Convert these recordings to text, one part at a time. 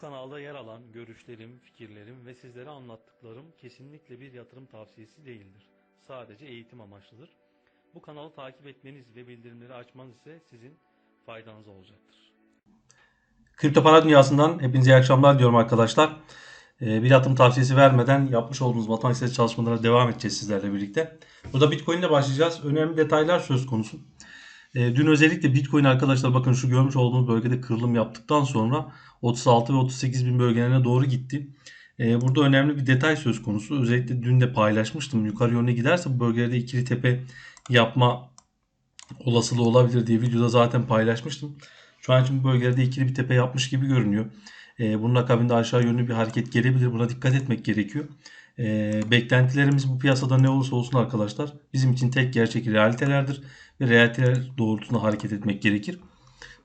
kanalda yer alan görüşlerim, fikirlerim ve sizlere anlattıklarım kesinlikle bir yatırım tavsiyesi değildir. Sadece eğitim amaçlıdır. Bu kanalı takip etmeniz ve bildirimleri açmanız ise sizin faydanıza olacaktır. Kripto para dünyasından hepinize iyi akşamlar diyorum arkadaşlar. Ee, bir yatırım tavsiyesi vermeden yapmış olduğumuz matematiksel çalışmalara devam edeceğiz sizlerle birlikte. Burada Bitcoin ile başlayacağız. Önemli detaylar söz konusu. Ee, dün özellikle Bitcoin arkadaşlar bakın şu görmüş olduğunuz bölgede kırılım yaptıktan sonra 36 ve 38 bin bölgelerine doğru gitti. Ee, burada önemli bir detay söz konusu. Özellikle dün de paylaşmıştım. Yukarı yönüne giderse bu bölgelerde ikili tepe yapma olasılığı olabilir diye videoda zaten paylaşmıştım. Şu an için bu bölgelerde ikili bir tepe yapmış gibi görünüyor. Ee, bunun akabinde aşağı yönlü bir hareket gelebilir. Buna dikkat etmek gerekiyor. Ee, beklentilerimiz bu piyasada ne olursa olsun arkadaşlar bizim için tek gerçek realitelerdir ve realiteler doğrultusunda hareket etmek gerekir.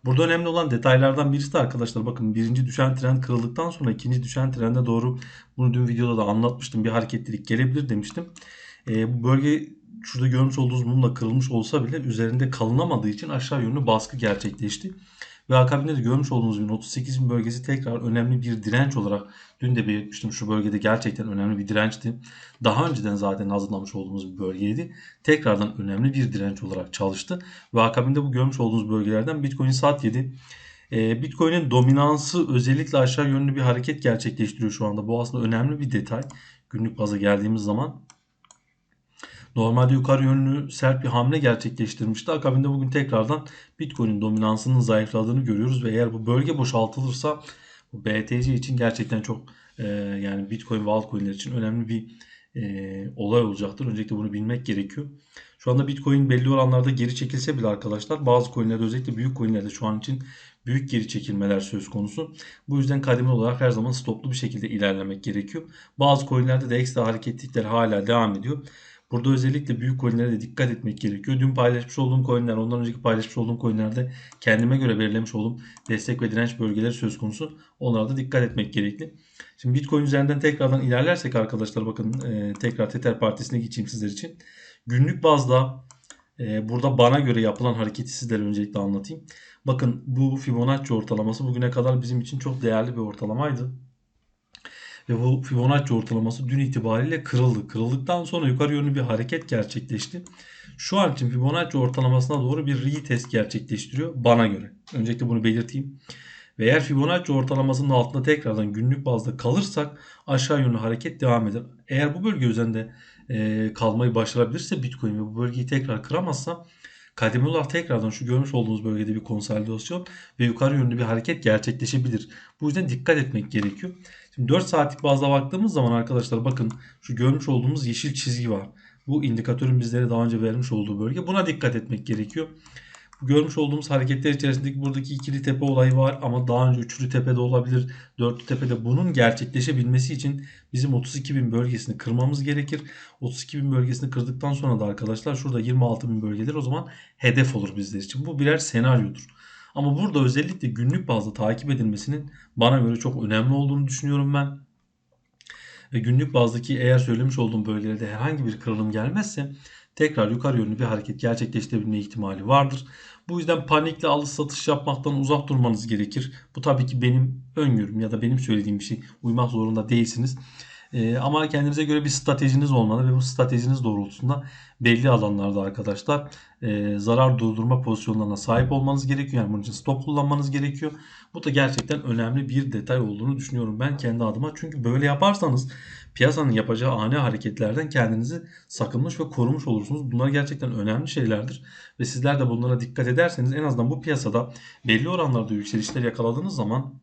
Burada önemli olan detaylardan birisi de arkadaşlar bakın birinci düşen trend kırıldıktan sonra ikinci düşen trende doğru bunu dün videoda da anlatmıştım. Bir hareketlilik gelebilir demiştim. Ee, bu bölge şurada görmüş olduğunuz mumla kırılmış olsa bile üzerinde kalınamadığı için aşağı yönlü baskı gerçekleşti. Ve akabinde de görmüş olduğunuz gibi 38 bin bölgesi tekrar önemli bir direnç olarak dün de belirtmiştim şu bölgede gerçekten önemli bir dirençti. Daha önceden zaten hazırlamış olduğumuz bir bölgeydi. Tekrardan önemli bir direnç olarak çalıştı. Ve akabinde bu görmüş olduğunuz bölgelerden Bitcoin sat yedi. Ee, Bitcoin'in dominansı özellikle aşağı yönlü bir hareket gerçekleştiriyor şu anda. Bu aslında önemli bir detay. Günlük baza geldiğimiz zaman Normalde yukarı yönlü sert bir hamle gerçekleştirmişti. Akabinde bugün tekrardan Bitcoin'in dominansının zayıfladığını görüyoruz ve eğer bu bölge boşaltılırsa bu BTC için gerçekten çok e, yani Bitcoin ve altcoin'ler için önemli bir e, olay olacaktır. Öncelikle bunu bilmek gerekiyor. Şu anda Bitcoin belli oranlarda geri çekilse bile arkadaşlar bazı coinlerde özellikle büyük coinlerde şu an için büyük geri çekilmeler söz konusu. Bu yüzden kademeli olarak her zaman stoplu bir şekilde ilerlemek gerekiyor. Bazı coinlerde de ekstra hareketlilikler hala devam ediyor. Burada özellikle büyük coinlere de dikkat etmek gerekiyor. Dün paylaşmış olduğum coinler, ondan önceki paylaşmış olduğum coinlerde kendime göre belirlemiş olduğum destek ve direnç bölgeleri söz konusu. Onlara da dikkat etmek gerekli. Şimdi Bitcoin üzerinden tekrardan ilerlersek arkadaşlar bakın e, tekrar Tether Partisi'ne geçeyim sizler için. Günlük bazda e, burada bana göre yapılan hareketi sizlere öncelikle anlatayım. Bakın bu Fibonacci ortalaması bugüne kadar bizim için çok değerli bir ortalamaydı. Ve bu Fibonacci ortalaması dün itibariyle kırıldı. Kırıldıktan sonra yukarı yönlü bir hareket gerçekleşti. Şu an için Fibonacci ortalamasına doğru bir retest gerçekleştiriyor bana göre. Öncelikle bunu belirteyim. Ve eğer Fibonacci ortalamasının altında tekrardan günlük bazda kalırsak aşağı yönlü hareket devam eder. Eğer bu bölge üzerinde e, kalmayı başarabilirse Bitcoin ve bu bölgeyi tekrar kıramazsa kademeli olarak tekrardan şu görmüş olduğunuz bölgede bir konsolidasyon ve yukarı yönlü bir hareket gerçekleşebilir. Bu yüzden dikkat etmek gerekiyor. Şimdi 4 saatlik bazda baktığımız zaman arkadaşlar bakın şu görmüş olduğumuz yeşil çizgi var. Bu indikatörün bizlere daha önce vermiş olduğu bölge. Buna dikkat etmek gerekiyor. Görmüş olduğumuz hareketler içerisindeki buradaki ikili tepe olayı var ama daha önce üçlü tepe de olabilir, dörtlü tepe de bunun gerçekleşebilmesi için bizim 32 bin bölgesini kırmamız gerekir. 32 bin bölgesini kırdıktan sonra da arkadaşlar şurada 26 bin bölgeler o zaman hedef olur bizler için. Bu birer senaryodur. Ama burada özellikle günlük bazda takip edilmesinin bana göre çok önemli olduğunu düşünüyorum ben. Ve günlük bazdaki eğer söylemiş olduğum bölgelerde herhangi bir kırılım gelmezse tekrar yukarı yönlü bir hareket gerçekleştirebilme ihtimali vardır. Bu yüzden panikle alış satış yapmaktan uzak durmanız gerekir. Bu tabii ki benim öngörüm ya da benim söylediğim bir şey. Uymak zorunda değilsiniz. Ee, ama kendinize göre bir stratejiniz olmalı ve bu stratejiniz doğrultusunda belli alanlarda arkadaşlar e, zarar durdurma pozisyonlarına sahip olmanız gerekiyor. Yani bunun için stop kullanmanız gerekiyor. Bu da gerçekten önemli bir detay olduğunu düşünüyorum ben kendi adıma. Çünkü böyle yaparsanız piyasanın yapacağı ani hareketlerden kendinizi sakınmış ve korumuş olursunuz. Bunlar gerçekten önemli şeylerdir. Ve sizler de bunlara dikkat ederseniz en azından bu piyasada belli oranlarda yükselişler yakaladığınız zaman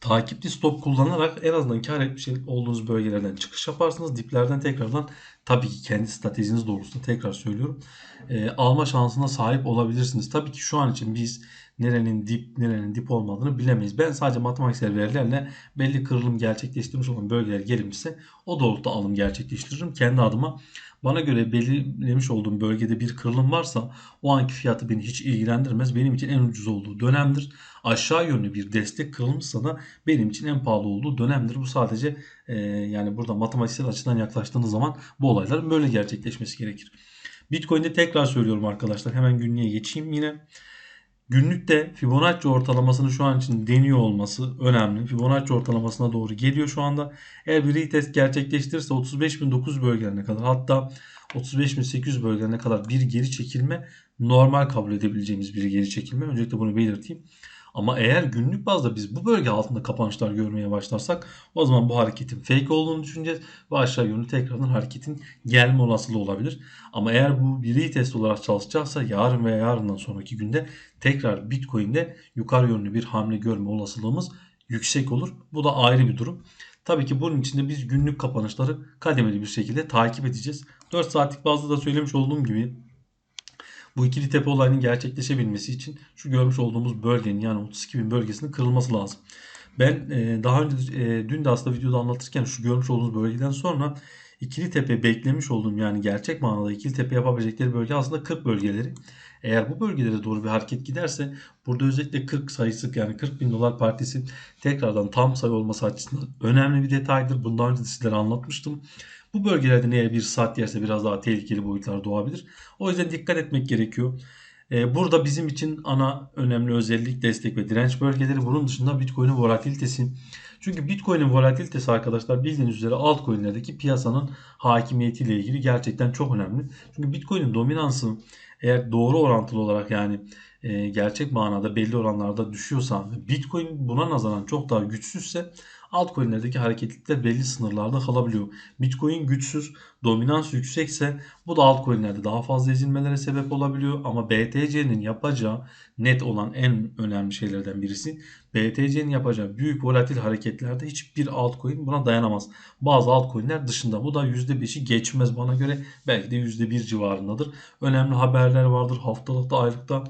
takipli stop kullanarak en azından kar etmiş olduğunuz bölgelerden çıkış yaparsınız. Diplerden tekrardan tabii ki kendi stratejiniz doğrultusunda tekrar söylüyorum. E, alma şansına sahip olabilirsiniz. Tabii ki şu an için biz nerenin dip nerenin dip olmadığını bilemeyiz. Ben sadece matematiksel verilerle belli kırılım gerçekleştirmiş olan bölgeler gelmişse o doğrultuda alım gerçekleştiririm. Kendi adıma bana göre belirlemiş olduğum bölgede bir kırılım varsa o anki fiyatı beni hiç ilgilendirmez. Benim için en ucuz olduğu dönemdir. Aşağı yönlü bir destek kırılmışsa da benim için en pahalı olduğu dönemdir. Bu sadece e, yani burada matematiksel açıdan yaklaştığınız zaman bu olayların böyle gerçekleşmesi gerekir. Bitcoin'de tekrar söylüyorum arkadaşlar. Hemen günlüğe geçeyim yine. Günlükte Fibonacci ortalamasını şu an için deniyor olması önemli. Fibonacci ortalamasına doğru geliyor şu anda. Eğer bir retest gerçekleştirirse 35.900 bölgelerine kadar hatta 35.800 bölgelerine kadar bir geri çekilme normal kabul edebileceğimiz bir geri çekilme. Öncelikle bunu belirteyim. Ama eğer günlük bazda biz bu bölge altında kapanışlar görmeye başlarsak o zaman bu hareketin fake olduğunu düşüneceğiz ve aşağı yönlü tekrardan hareketin gelme olasılığı olabilir. Ama eğer bu bir retest olarak çalışacaksa yarın veya yarından sonraki günde tekrar Bitcoin'de yukarı yönlü bir hamle görme olasılığımız yüksek olur. Bu da ayrı bir durum. Tabii ki bunun için de biz günlük kapanışları kademeli bir şekilde takip edeceğiz. 4 saatlik bazda da söylemiş olduğum gibi bu ikili tepe olayının gerçekleşebilmesi için şu görmüş olduğumuz bölgenin yani 32.000 bölgesinin kırılması lazım. Ben e, daha önce e, dün de aslında videoda anlatırken şu görmüş olduğunuz bölgeden sonra ikili tepe beklemiş olduğum yani gerçek manada ikili tepe yapabilecekleri bölge aslında 40 bölgeleri. Eğer bu bölgelere doğru bir hareket giderse burada özellikle 40 sayısı yani 40 bin dolar partisi tekrardan tam sayı olması açısından önemli bir detaydır. Bundan önce de sizlere anlatmıştım. Bu bölgelerde eğer bir saat yerse biraz daha tehlikeli boyutlar doğabilir. O yüzden dikkat etmek gerekiyor. Ee, burada bizim için ana önemli özellik destek ve direnç bölgeleri. Bunun dışında Bitcoin'in volatilitesi. Çünkü Bitcoin'in volatilitesi arkadaşlar bildiğiniz üzere altcoin'lerdeki piyasanın hakimiyetiyle ilgili gerçekten çok önemli. Çünkü Bitcoin'in dominansı eğer doğru orantılı olarak yani e, gerçek manada belli oranlarda düşüyorsa Bitcoin buna nazaran çok daha güçsüzse altcoin'lerdeki hareketlilikler belli sınırlarda kalabiliyor. Bitcoin güçsüz, dominans yüksekse bu da altcoin'lerde daha fazla ezilmelere sebep olabiliyor. Ama BTC'nin yapacağı net olan en önemli şeylerden birisi BTC'nin yapacağı büyük volatil hareketlerde hiçbir altcoin buna dayanamaz. Bazı altcoin'ler dışında bu da %5'i geçmez bana göre belki de %1 civarındadır. Önemli haberler vardır haftalıkta aylıkta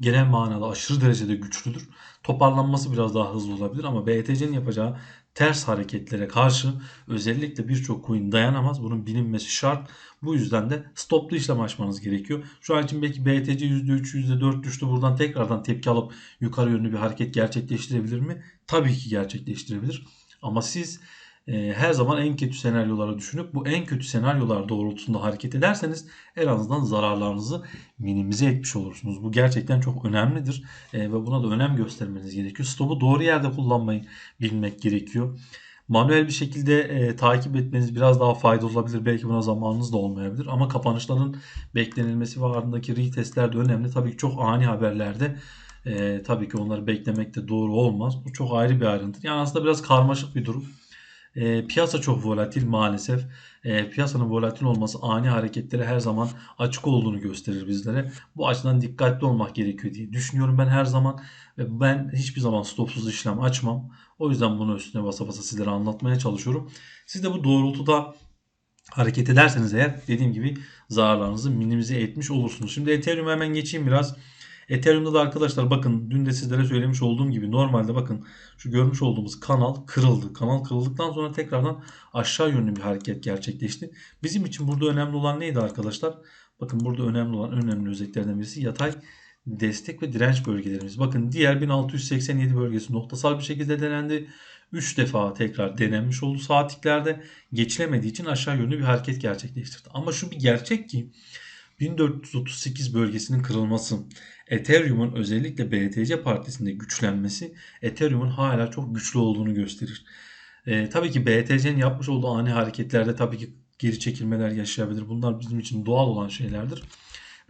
genel manada aşırı derecede güçlüdür. Toparlanması biraz daha hızlı olabilir ama BTC'nin yapacağı ters hareketlere karşı özellikle birçok coin dayanamaz. Bunun bilinmesi şart. Bu yüzden de stoplu işlem açmanız gerekiyor. Şu an için belki BTC %3, %4 düştü. Buradan tekrardan tepki alıp yukarı yönlü bir hareket gerçekleştirebilir mi? Tabii ki gerçekleştirebilir. Ama siz e, her zaman en kötü senaryoları düşünüp bu en kötü senaryolar doğrultusunda hareket ederseniz en azından zararlarınızı minimize etmiş olursunuz. Bu gerçekten çok önemlidir e, ve buna da önem göstermeniz gerekiyor. Stopu doğru yerde kullanmayı bilmek gerekiyor. Manuel bir şekilde e, takip etmeniz biraz daha faydalı olabilir. Belki buna zamanınız da olmayabilir. Ama kapanışların beklenilmesi ve ardındaki retestler de önemli. Tabii ki çok ani haberlerde e, tabii ki onları beklemek de doğru olmaz. Bu çok ayrı bir ayrıntı. Yani aslında biraz karmaşık bir durum. E, piyasa çok volatil maalesef. E, piyasanın volatil olması ani hareketlere her zaman açık olduğunu gösterir bizlere. Bu açıdan dikkatli olmak gerekiyor diye düşünüyorum ben her zaman. Ve ben hiçbir zaman stopsuz işlem açmam. O yüzden bunu üstüne basa basa sizlere anlatmaya çalışıyorum. Siz de bu doğrultuda hareket ederseniz eğer dediğim gibi zararlarınızı minimize etmiş olursunuz. Şimdi Ethereum'a hemen geçeyim biraz. Ethereum'da da arkadaşlar bakın dün de sizlere söylemiş olduğum gibi normalde bakın şu görmüş olduğumuz kanal kırıldı. Kanal kırıldıktan sonra tekrardan aşağı yönlü bir hareket gerçekleşti. Bizim için burada önemli olan neydi arkadaşlar? Bakın burada önemli olan önemli özelliklerden birisi yatay destek ve direnç bölgelerimiz. Bakın diğer 1687 bölgesi noktasal bir şekilde denendi. 3 defa tekrar denenmiş oldu saatliklerde. Geçilemediği için aşağı yönlü bir hareket gerçekleştirdi. Ama şu bir gerçek ki 1438 bölgesinin kırılması, Ethereum'un özellikle BTC partisinde güçlenmesi Ethereum'un hala çok güçlü olduğunu gösterir. E, tabii ki BTC'nin yapmış olduğu ani hareketlerde tabii ki geri çekilmeler yaşayabilir. Bunlar bizim için doğal olan şeylerdir.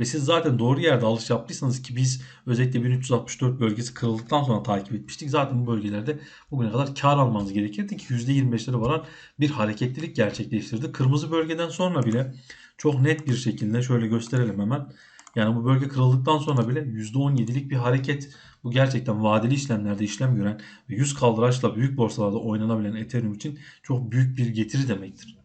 Ve siz zaten doğru yerde alış yaptıysanız ki biz özellikle 1364 bölgesi kırıldıktan sonra takip etmiştik. Zaten bu bölgelerde bugüne kadar kar almanız gerekirdi ki %25'lere varan bir hareketlilik gerçekleştirdi. Kırmızı bölgeden sonra bile çok net bir şekilde şöyle gösterelim hemen. Yani bu bölge kırıldıktan sonra bile %17'lik bir hareket. Bu gerçekten vadeli işlemlerde işlem gören ve 100 kaldıraçla büyük borsalarda oynanabilen Ethereum için çok büyük bir getiri demektir.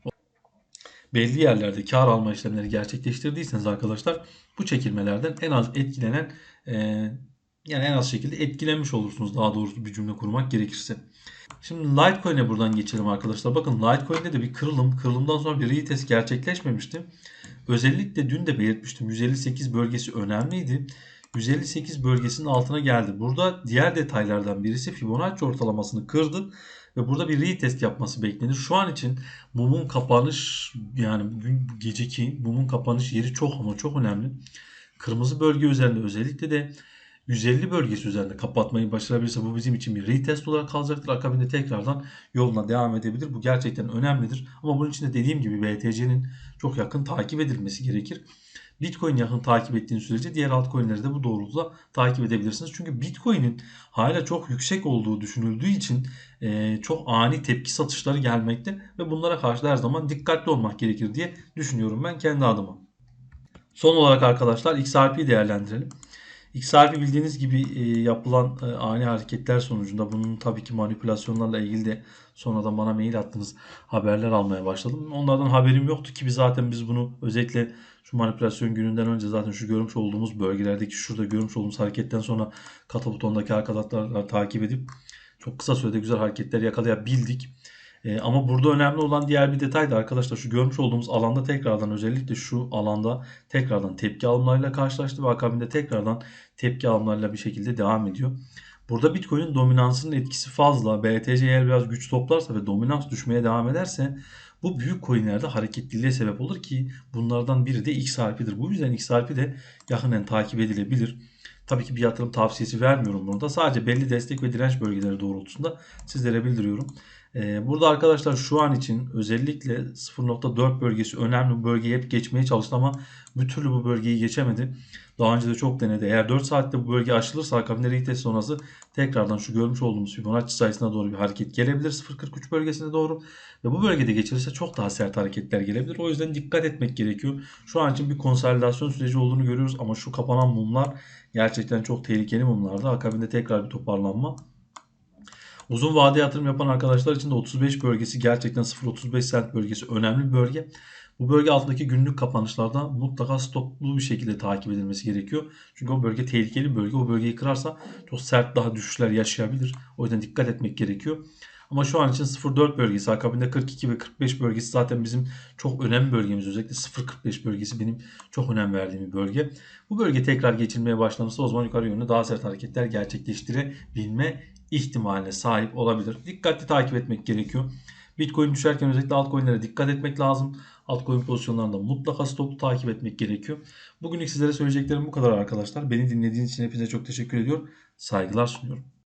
Belli yerlerde kar alma işlemleri gerçekleştirdiyseniz arkadaşlar bu çekilmelerden en az etkilenen e, yani en az şekilde etkilenmiş olursunuz daha doğrusu bir cümle kurmak gerekirse. Şimdi Litecoin'e buradan geçelim arkadaşlar. Bakın Litecoin'de de bir kırılım, kırılımdan sonra bir retest gerçekleşmemişti. Özellikle dün de belirtmiştim 158 bölgesi önemliydi. 158 bölgesinin altına geldi. Burada diğer detaylardan birisi Fibonacci ortalamasını kırdı ve burada bir retest yapması beklenir. Şu an için mumun kapanış yani bugün geceki mumun kapanış yeri çok ama çok önemli. Kırmızı bölge üzerinde özellikle de 150 bölgesi üzerinde kapatmayı başarabilirse bu bizim için bir retest olarak kalacaktır. Akabinde tekrardan yoluna devam edebilir. Bu gerçekten önemlidir. Ama bunun için de dediğim gibi BTC'nin çok yakın takip edilmesi gerekir. Bitcoin yakın takip ettiğiniz sürece diğer altcoin'leri de bu doğrultuda takip edebilirsiniz. Çünkü Bitcoin'in hala çok yüksek olduğu düşünüldüğü için e, çok ani tepki satışları gelmekte ve bunlara karşı her zaman dikkatli olmak gerekir diye düşünüyorum ben kendi adıma. Son olarak arkadaşlar XRP'yi değerlendirelim. XRP bildiğiniz gibi e, yapılan e, ani hareketler sonucunda bunun tabii ki manipülasyonlarla ilgili de sonradan bana mail attınız haberler almaya başladım. Onlardan haberim yoktu ki biz zaten biz bunu özellikle şu manipülasyon gününden önce zaten şu görmüş olduğumuz bölgelerdeki şurada görmüş olduğumuz hareketten sonra kata butondaki arkadaşlarla takip edip çok kısa sürede güzel hareketler yakalayabildik. E, ama burada önemli olan diğer bir detay da arkadaşlar şu görmüş olduğumuz alanda tekrardan özellikle şu alanda tekrardan tepki alımlarıyla karşılaştı ve akabinde tekrardan tepki alımlarıyla bir şekilde devam ediyor. Burada Bitcoin'in dominansının etkisi fazla. BTC eğer biraz güç toplarsa ve dominans düşmeye devam ederse bu büyük coinlerde hareketliliğe sebep olur ki bunlardan biri de XRP'dir. Bu yüzden XRP de yakından takip edilebilir. Tabii ki bir yatırım tavsiyesi vermiyorum burada. Sadece belli destek ve direnç bölgeleri doğrultusunda sizlere bildiriyorum. Ee, burada arkadaşlar şu an için özellikle 0.4 bölgesi önemli. Bu bölgeyi hep geçmeye çalıştı ama bir türlü bu bölgeyi geçemedi. Daha önce de çok denedi. Eğer 4 saatte bu bölge aşılırsa akabinde retest sonrası tekrardan şu görmüş olduğumuz Fibonacci sayısına doğru bir hareket gelebilir. 0.43 bölgesine doğru. Ve bu bölgede geçirirse çok daha sert hareketler gelebilir. O yüzden dikkat etmek gerekiyor. Şu an için bir konsolidasyon süreci olduğunu görüyoruz ama şu kapanan mumlar gerçekten çok tehlikeli mumlardı. Akabinde tekrar bir toparlanma. Uzun vade yatırım yapan arkadaşlar için de 35 bölgesi gerçekten 0.35 sent bölgesi önemli bir bölge. Bu bölge altındaki günlük kapanışlarda mutlaka stoplu bir şekilde takip edilmesi gerekiyor. Çünkü o bölge tehlikeli bir bölge. O bölgeyi kırarsa çok sert daha düşüşler yaşayabilir. O yüzden dikkat etmek gerekiyor. Ama şu an için 0.4 bölgesi akabinde 42 ve 45 bölgesi zaten bizim çok önemli bölgemiz. Özellikle 0.45 bölgesi benim çok önem verdiğim bir bölge. Bu bölge tekrar geçilmeye başlanırsa o zaman yukarı yönlü daha sert hareketler gerçekleştirebilme ihtimaline sahip olabilir. Dikkatli takip etmek gerekiyor. Bitcoin düşerken özellikle altcoin'lere dikkat etmek lazım. Altcoin pozisyonlarında mutlaka stoplu takip etmek gerekiyor. Bugünlük sizlere söyleyeceklerim bu kadar arkadaşlar. Beni dinlediğiniz için hepinize çok teşekkür ediyorum. Saygılar sunuyorum.